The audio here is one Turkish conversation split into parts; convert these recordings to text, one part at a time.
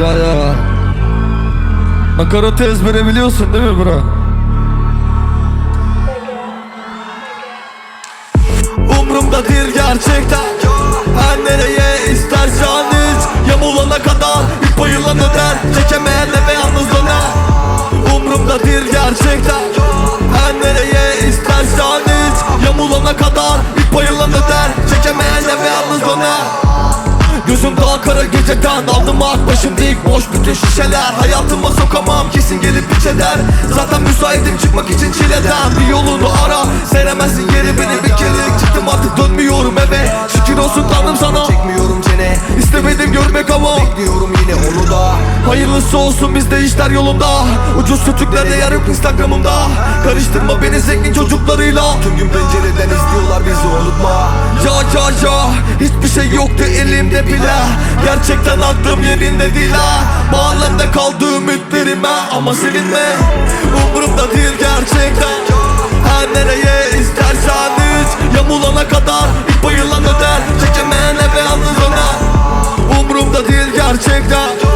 Ya ya. Nakaratı ezbere biliyorsun değil mi bro? Gözüm daha kara geceden Aldım ak başım dik. Boş bütün şişeler Hayatıma sokamam. Kesin gelip piç eder Zaten müsaitim çıkmak için çileden. Bir yolunu ara seremezsin geri beni Bir kere. Çıktım artık dönmüyorum olsun bizde işler yolunda. Ucuz sütüklerde yarım instagramımda. Karıştırma beni zengin çocuklarıyla. Tüm gün pencereden izliyorlar bizi unutma. Ya ya ya Hiçbir şey yoktu elimde bile. Gerçekten aklım yerinde değil ha. Mahallemde kaldı ümitlerime Ama sevinme Umurumda değil gerçekten. Her nereye isterseniz Yamulana kadar ip bayılan öder. Çekemeyen eve yalnız öner. Umurumda değil gerçekten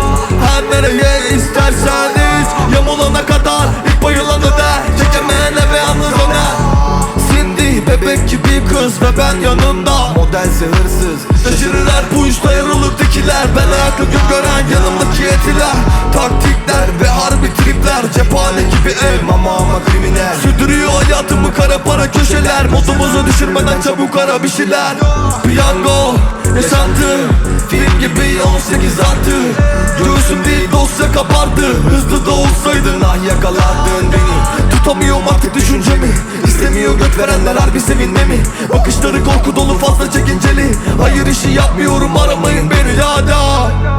gibi kız ve ben yanında Modelse hırsız. Şaşırırlar bu işte yarılıktakiler Ben ayaklı gün gören yanımdaki etiler Taktikler ve harbi tripler. Cephane gibi ev. Mama ama kriminal. Sürdürüyor hayatımı kara para köşeler. Modumuzu düşürmeden çabuk ara bir şeyler. Piyango yaşantı. Film gibi 18 artı. Göğsüm değil dosya kabardı. Hızlı da olsaydın. Ah yakaladın Göt verenler harbi sevinmemi. Bakışları korku dolu fazla çekinceli. Hayır işi yapmıyorum aramayın beni. Ya da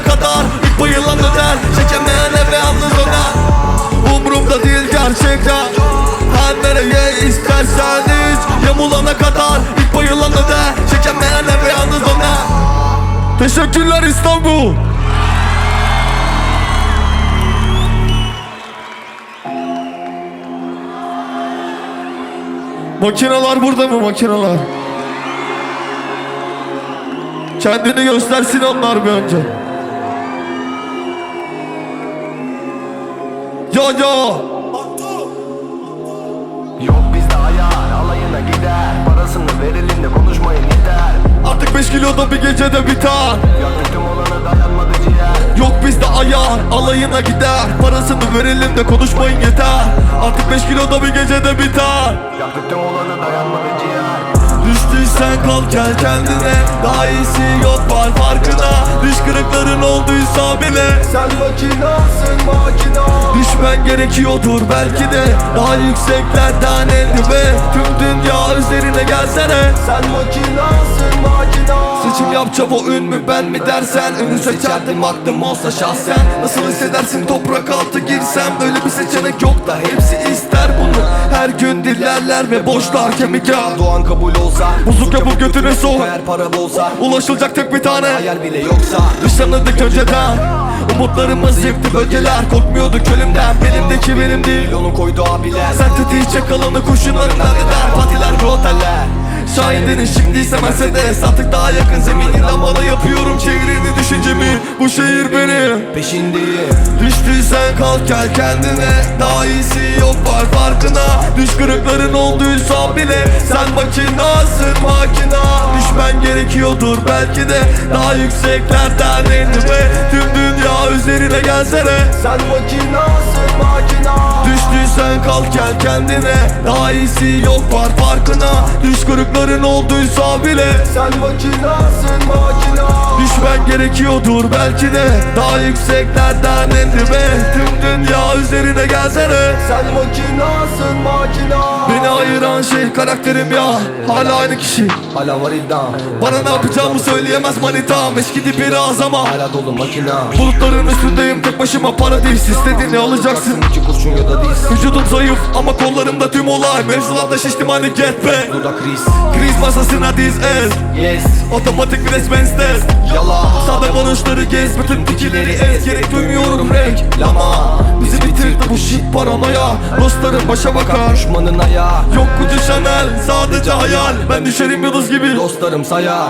Yamulana kadar ip bayılan öder Çekemeyen eve yalnız döner Umrumda değil gerçekten. Her nereye isterseniz Yamulana kadar ip bayılan öder Çekemeyen eve yalnız döner Teşekkürler İstanbul. Makineler burada mı makineler? Kendini göstersin onlar bir önce. Ya. Yok bizde ayar alayına gider Parasını verelim de konuşmayın yeter Artık 5 kilo da bir gecede biter. Yakıtım olanı dayanmadı ciğer Yok bizde ayar alayına gider. Parasını verelim de konuşmayın yeter. Artık 5 kilo da bir gecede biter. Yakıtım olanı dayanmadı Düştüysen kalk gel kendine. Daha iyisi yok var farkına. Düş kırıkların olduysa bile. Sen makinasın makina. Düşmen gerekiyordur belki de. Daha yükseklerden en dibe Tüm dünya üzerine gelsene. Sen makinasın makina Seçim yap çaba ün mü ben mi dersen? Ünü seçerdim aklım olsa şahsen. Nasıl hissedersin toprak altı girsem? Böyle bir seçenek yok da hepsi ister bunu. Her gün dillerler ve boşlar kemik ya Doğan kabul olsa Buzluk yapıp götüne sok. Eğer para bolsa Ulaşılacak tek bir tane. Hayal bile yoksa. Dışlanırdık önceden. Umutlarımız yıktı bölgeler. Korkmuyorduk ölümden. Benimdeki benim değil. Onu koydu abiler. Sen tetiği çek alanı kurşunlarından eder. Patiler ve oteller Şahidinin şimdiyse Mercedes. Artık daha yakın zemininden bana yapıyorum Çevirini düşüncemi. Bu şehir benim Peşindeyim Düştüysen kalk gel kendine. Daha iyisi yok var farkına. Düş kırıkların olduysa bile Sen makinasın makina. Düşmen gerekiyordur belki de Daha yükseklerden elime. Tüm dünya üzerine gelsene. Sen makinasın kendine. Daha iyisi yok var farkına. Düş kırıkların olduysa bile. Sen makinasın makina. Düşmen gerekiyordur belki de. Daha yükseklerden endime Tüm dünya üzerine gelsene. Sen makinasın makina Beni ayıran şey karakterim ya. Hala aynı kişi. Hala var iddiam Bana ne yapacağımı söyleyemez manitam Eşkidi biraz ama. Hala dolu makina. Bulutların üstündeyim tek başıma paradis. İstediğini alacaksın. İki kurşun ya da diz. Vücudum zayıf ama kollarımda tüm olay. Mevzularda şiştim hani get back Dudak Chris Kriz. Masasına diz ez. Yes. Otomatik vites Benz Yala. Sağda konuşları gez. Bütün dikileri ez. Gerek duymuyorum reklama Bizi bitirdi bu shit paranoya. Dostlarım başa bakar. Düşmanın ayağı Yok gücü Chanel sadece hayal. Ben düşerim yıldız gibi. Dostlarım saya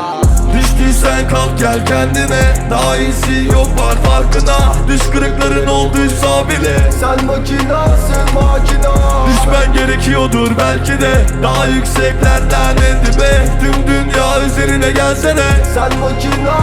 Düştüysen kalk gel kendine. Daha iyisi yok var farkına. Düş kırıkların olduysa bile. Sen makinasın makina. Düşmen gerekiyordur belki de. Daha yükseklerden en dibe. Tüm dünya üzerine gelsene. Sen makina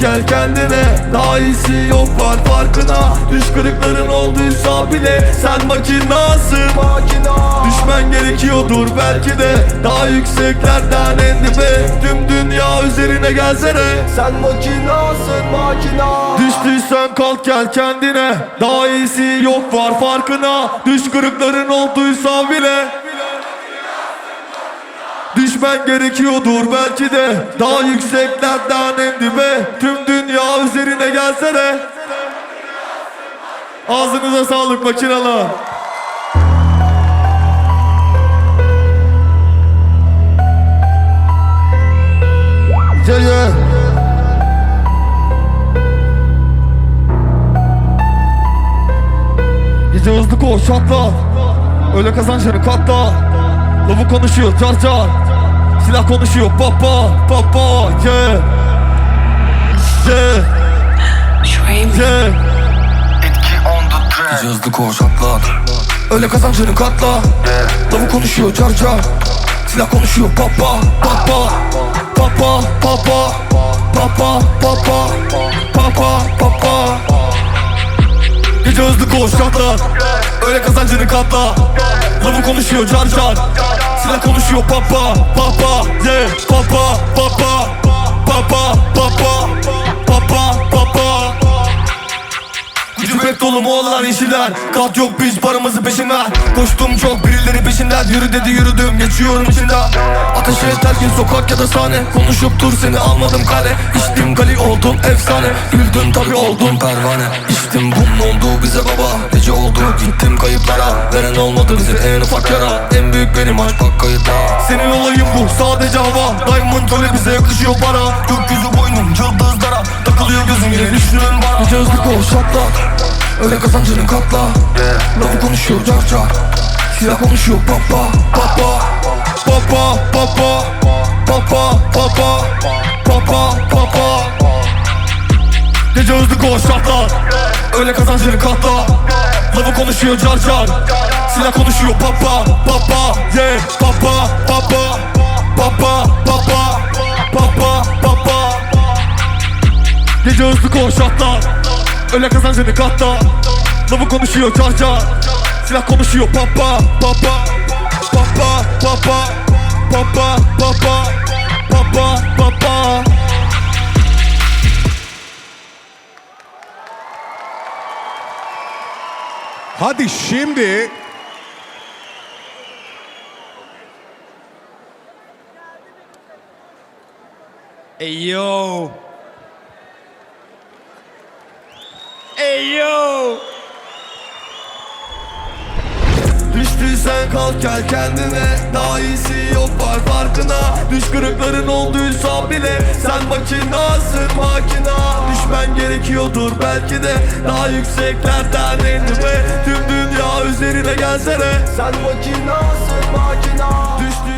gel kendine. Daha iyisi yok var farkına. Düş kırıkların olduysa bile Sen makinasın. Makina. Düşmen gerekiyordur belki de. Daha yükseklerden en dibe. Tüm dünya üzerine gelsene. Sen makinasın makina. Düştüysen kalk gel kendine. Daha iyisi yok var farkına. Düş kırıkların olduysa bile Düşmen gerekiyordur belki de Daha yükseklerden en dibe Tüm dünya üzerine gelsene Ağzınıza sağlık makinalar. Yeah, yeah. Gece hızlı koş şatla Öyle kazançları katla. Lavu konuşuyor car car Silah konuşuyor. Papa papa yeah. Yeah. Yeah. Gece hızlı koş atla Öyle kazançları katla. Lavu konuşuyor car car. Silah konuşuyor. Papa papa Papa papa. Papa papa Papa papa Gece hızlı koş katla Öyle kazancını katla. Lavı konuşuyor car car Silah konuşuyor papa papa. Yeah papa papa papa Gücüm hep dolu Moğollar yeşiller. Kat yok biz paramızı peşinden Koştum çok birileri peşinden Yürü dedi yürüdüm geçiyorum içinden Ateş et her gün sokak ya da sahne. Konuşup dur seni almadım kale. İçtim gali oldum efsane. Güldün tabi oldum pervane. İçtim bunun oldu bize baba. Gece oldu gittim kayıplara. Veren olmadı bize en ufak yara. En büyük benim aşk bak kayıtla Senin olayın bu sadece hava. Diamond öyle bize yakışıyor para. Gökyüzü boynum yıldızlara. Takılıyor gözüm yine düştün bana. Gece hızlı koş atla Öyle kazancını katla. Lafı konuşuyor car car Silah konuşuyor papa papa Papa papa Papa papa Papa papa Gece hızlı koş atla Öyle kazancını katla. Lafı konuşuyor car car. Silah konuşuyor papa papa Yeah. Papa papa Papa papa Papa papa Gece hızlı koş atla Öyle kazancını katla Lavı konuşuyor car Silah konuşuyor papa papa. Papa papa. Papa papa. Papa papa. Hadi şimdi Hey yo. Hey yo. Düştüysen kalk gel kendine. Daha iyisi yok var farkına. Düş kırıkların olduysa bile Sen makinasın makina. Düşmen gerekiyordur belki de Daha yükseklerden en dibe Tüm dünya üzerine gelsene. Sen makinasın makina. Düştüysen